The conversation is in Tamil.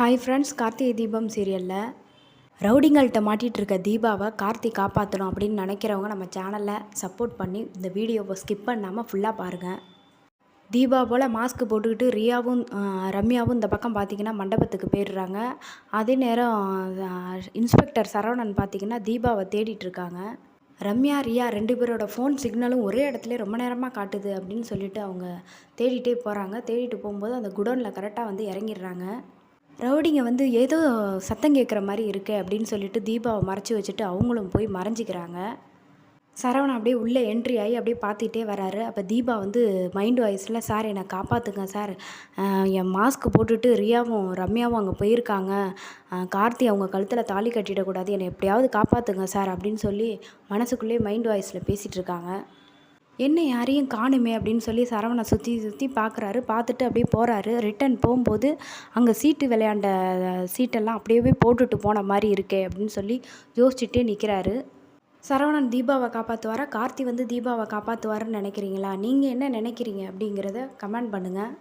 ஹாய் ஃப்ரெண்ட்ஸ் கார்த்திகை தீபம் சீரியலில் ரவுடிங்கள்கிட்ட மாட்டிகிட்டு இருக்க தீபாவை கார்த்தி காப்பாற்றணும் அப்படின்னு நினைக்கிறவங்க நம்ம சேனலில் சப்போர்ட் பண்ணி இந்த வீடியோவை ஸ்கிப் பண்ணாமல் ஃபுல்லாக பாருங்கள் தீபா போல் மாஸ்க் போட்டுக்கிட்டு ரியாவும் ரம்யாவும் இந்த பக்கம் பார்த்தீங்கன்னா மண்டபத்துக்கு போயிடுறாங்க. அதே நேரம் இன்ஸ்பெக்டர் சரவணன் பார்த்தீங்கன்னா தீபாவை தேடிட்டுருக்காங்க ரம்யா ரியா ரெண்டு பேரோட ஃபோன் சிக்னலும் ஒரே இடத்துல ரொம்ப நேரமாக காட்டுது அப்படின்னு சொல்லிட்டு அவங்க தேடிட்டே போகிறாங்க தேடிட்டு போகும்போது அந்த குடோனில் கரெக்டாக வந்து இறங்கிடுறாங்க. ரவுடிங்க வந்து ஏதோ சத்தம் கேட்குற மாதிரி இருக்கு அப்படின்னு சொல்லிட்டு தீபாவை மறைச்சி வச்சுட்டு அவங்களும் போய் மறைஞ்சிக்கிறாங்க. சரவணன் அப்படியே உள்ளே என்ட்ரி ஆகி அப்படியே பார்த்துட்டே வராரு. அப்போ தீபா வந்து மைண்ட் வாய்ஸில் சார் என்னை காப்பாற்றுங்க சார். என் மாஸ்க் போட்டுட்டு ரியாவும் ரம்யாவும் அங்கே போயிருக்காங்க. கார்த்தி அவங்க கழுத்தில் தாலி கட்டிடக்கூடாது. என்னை எப்படியாவது காப்பாற்றுங்க சார் அப்படின்னு சொல்லி மனசுக்குள்ளேயே மைண்ட் வாய்ஸில் பேசிகிட்டு இருக்காங்க. என்ன யாரையும் காணுமே அப்படின்னு சொல்லி சரவணை சுற்றி சுற்றி பார்க்குறாரு பார்த்துட்டு அப்படியே போகிறாரு ரிட்டன் போகும்போது அங்கே சீட்டு விளையாண்ட சீட்டெல்லாம் அப்படியே போட்டுட்டு போன மாதிரி இருக்கே அப்படின்னு சொல்லி யோசிச்சுட்டே நிற்கிறாரு சரவணன் தீபாவை காப்பாற்றுவாரா கார்த்தி வந்து தீபாவை காப்பாற்றுவாருன்னு நினைக்கிறீங்களா? நீங்கள் என்ன நினைக்கிறீங்க அப்படிங்கிறத கமெண்ட் பண்ணுங்கள்